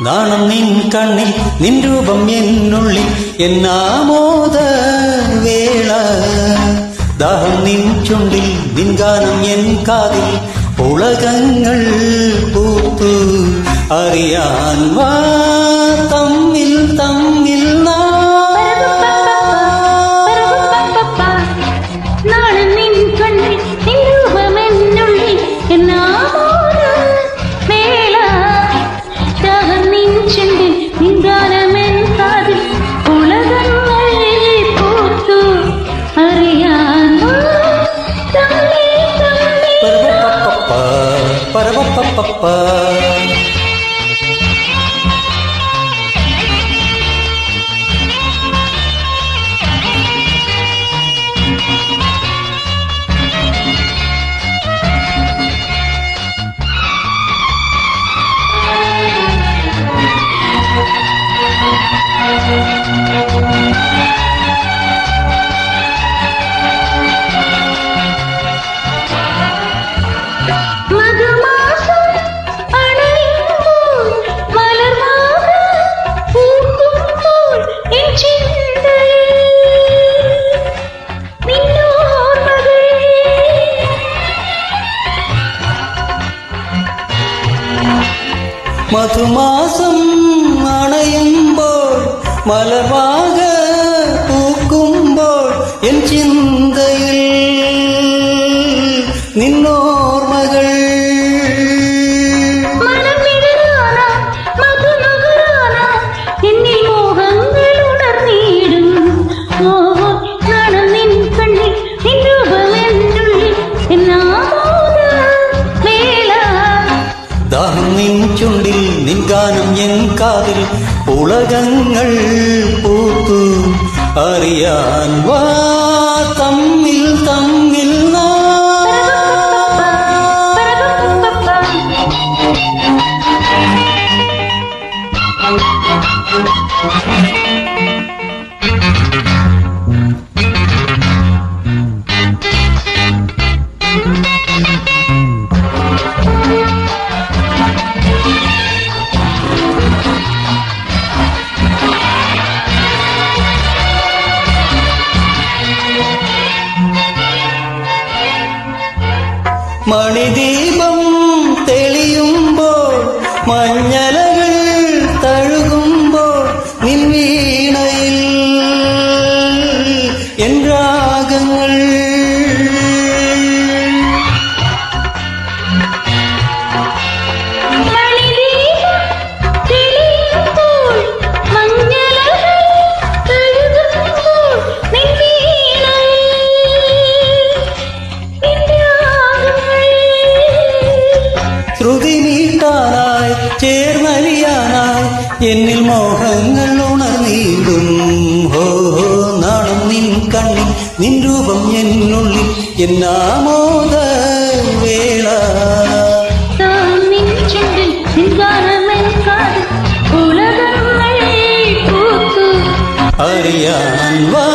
നാണം നിൻ കണ്ണിൽ നിൻ രൂപം എന്നുള്ളിൽ എന്നാമോദ വേള ദാഹം നിൻ ചുണ്ടിൽ നിൻ ഗാനം എൻ കാതിൽ ഉളകങ്ങൾ പൂത്തു. അറിയാൻ വാ തമ്മിൽ തമ്മിൽ பரவப்பப்பப்பா മധുമാസം അണയുമ്പോൾ മലർവാക പൂക്കുമ്പോൾ എൻ ചിന്തയിൽ എന്നാമോദ ദാഹം നിൻ ഗാനം എൻ കാതിൽ ഉളകങ്ങൾ പൂത്തു. അറിയാൻ വാ തമ്മിൽ തമ്മിൽ മണിദീപം തെളിയുമ്പോൾ മഞ്ഞലകൾ ശ്രുതി നീട്ടാനായി ചേർന്നലിയാനായി എന്നിൽ മോഹങ്ങൾ ഉണർന്നീടും. ഹോ ഹോ നാണം നിൻ കണ്ണിൽ നിൻ രൂപം എന്നുള്ളിൽ എന്നാമോദ വേള താനിൻ ചുണ്ടിൽ നിൻ ഗാനമെൻ കാതിൽ ഉലകങ്ങൾ പൂത്തു. അറിയാൻ വാ